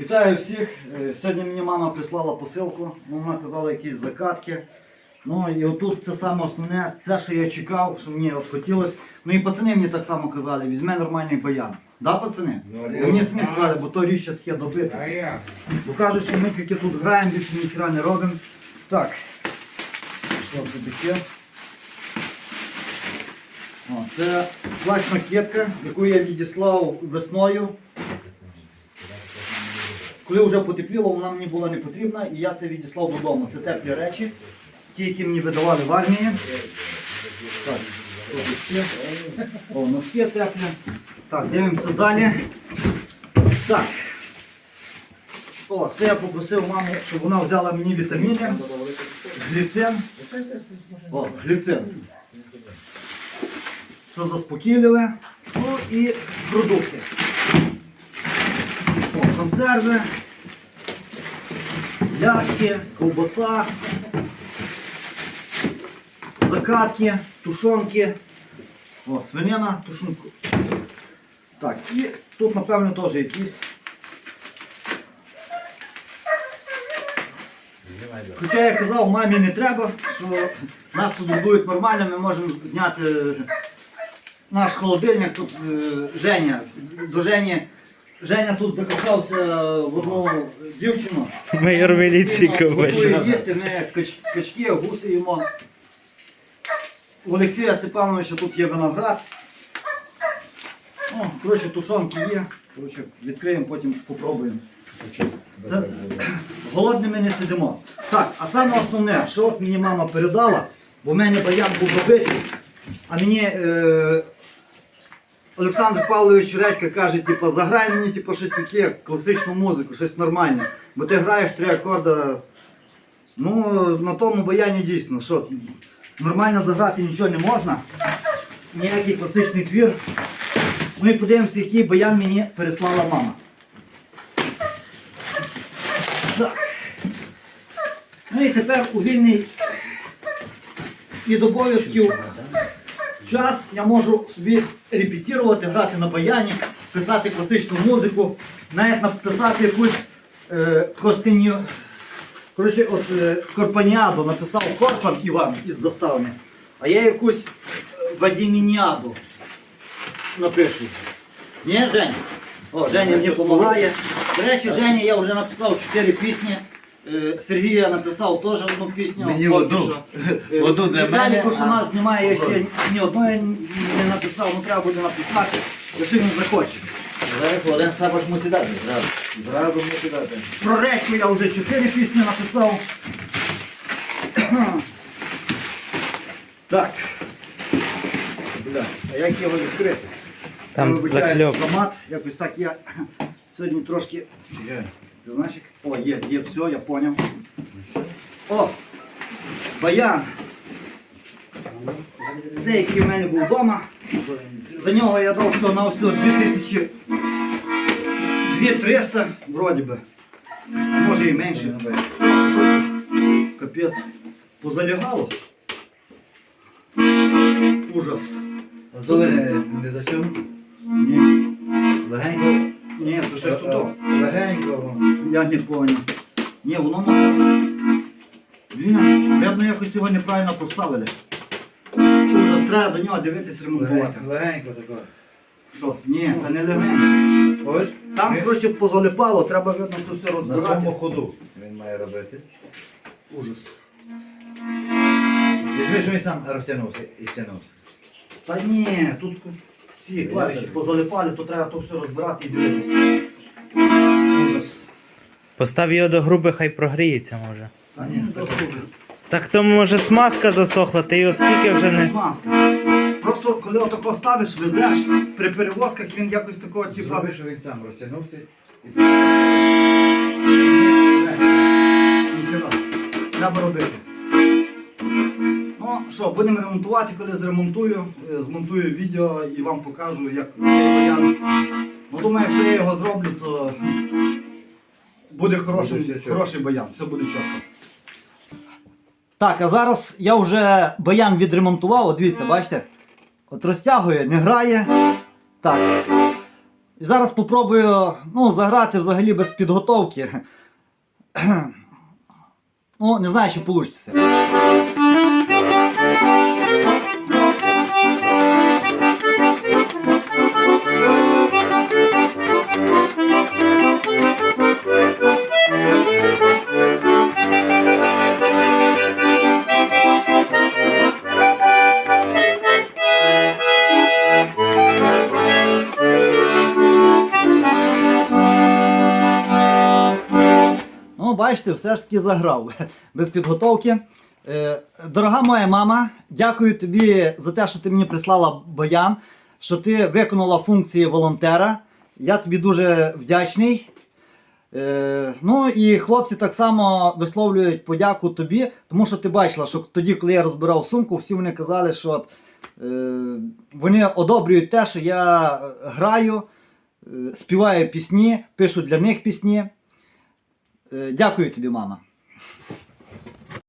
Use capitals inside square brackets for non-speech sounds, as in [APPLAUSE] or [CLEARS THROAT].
Вітаю всіх. Е, Сьогодні мені мама прислала посилку. Вона казала якісь закатки. Ну і отут це саме основне, це, що я чекав, що мені от хотілося. Ну і пацани мені так само казали, візьми нормальний баян. Да, пацани? Ну, Ви мені самі казали, бо то річ ще таке добите. А я. Бо кажуть, що ми тільки тут граємо, більше ніхіра не робимо. Так. Що це таке? О, це плачна кепка, яку я відіслав весною. Коли вже потепліло, вона мені була не потрібна і я це відіслав додому. Це теплі речі, ті, які мені видавали в армії. Так, ще? О, носки теплі. Так, дивимося далі. Так. О, це я попросив маму, щоб вона взяла мені вітаміни, гліцин. О, гліцин. Це заспокійливе. Ну і продукти. Консерви, ляшки, ковбаса, закатки, тушонки. О, свинина, тушонку. Так, і тут, напевно, теж якісь. Хоча я казав, мамі не треба, що нас тут будують нормально, ми можемо зняти наш холодильник. Тут е, Женя. До Жені. Женя тут закохався в одну дівчину. Майор міліції Готує ковбаш. їсти, ми кач, качки, гуси їмо. У Олексія Степановича тут є виноград. О, коротше, тушонки є. Коротше, відкриємо, потім спробуємо. Це [CLEARS THROAT] голодними не сидимо. Так, а саме основне, що от мені мама передала, бо в мене баян був робити, а мені е, Олександр Павлович Редька каже, типу, заграй мені типу, щось таке, класичну музику, щось нормальне. Бо ти граєш три акорда. Ну, на тому баяні дійсно, що нормально заграти нічого не можна. Ніякий класичний твір. І подивимося, який баян мені переслала мама. Так. Ну і тепер у вільний від обов'язків час я можу собі репетирувати, грати на баяні, писати класичну музику, навіть написати якусь е, костиню. Коротше, от е, Корпаніаду написав Корпан Іван із заставами, а я якусь е, Вадімініаду напишу. Ні, Женя? О, Женя мені допомагає. До речі, Женя я вже написав 4 пісні. Е, Сергію я написав теж одну пісню. Мені поки одну. що. Е, [LAUGHS] Одну для Віталій мене, Кушина а- знімає, я ще ні одної не написав, ну треба буде написати, якщо він захоче. Зараз один сапаш мусить дати. Зразу. Зразу мусить дати. Про речку я вже 4 пісні написав. Так. Бля, а як його відкрити? Там Я вибачаюсь, закльоп. Формат, якось так я сьогодні трошки. Чекай. Ти знаєш? як- О, є, є, все, я поняв. О! Баян! Це який в мене був вдома. За нього я дав все на все 2000. 2300, вроді би. А може і менше. Капець. Позалягало. Ужас. Здоли не засюнув? Ні. Легенько. Ні, це щось тут. Легенько. Я не понял. Ні, воно. Блін, видно, якось його неправильно поставили. Ужас, треба до нього дивитись ремонтувати. Легенько, тако. Що? Ні, та не легенько. Ось. Там, Ми- коротше, позалипало, треба видно це все На розбирати. своєму ходу він має робити. Ужас. Візьми, що він сам розтягнувся і стягнувся. Та ні, тут ці клавіші позалипали, то треба то все розбирати і дивитися. Ужас. Постав його до груби, хай прогріється може. Та ні, то хуже. Так то може смазка засохла, ти його скільки вже не. Смазка. Просто коли отако ставиш, везеш, при перевозках він якось такого, типу, Зроби, що він сам розтягнувся. і Ніхера. Треба робити. Що, будемо ремонтувати, коли зремонтую, е, змонтую відео і вам покажу, як цей баян. Ну думаю, якщо я його зроблю, то буде хороший, Буде хороший баян, все буде чітко. Так, а зараз я вже баян відремонтував, от дивіться, бачите? От розтягує, не грає. Так. І зараз спробую ну, заграти взагалі без підготовки. [CLEARS THROAT] Ну, не знаю, чи вийде. Ну, бачите, все ж таки заграв [LAUGHS] без підготовки. Е, Дорога моя мама, дякую тобі за те, що ти мені прислала баян, що ти виконала функції волонтера. Я тобі дуже вдячний. Е, ну і хлопці так само висловлюють подяку тобі, тому що ти бачила, що тоді, коли я розбирав сумку, всі вони казали, що от, е, вони одобрюють те, що я граю, співаю пісні, пишу для них пісні. Дякую тобі, мама.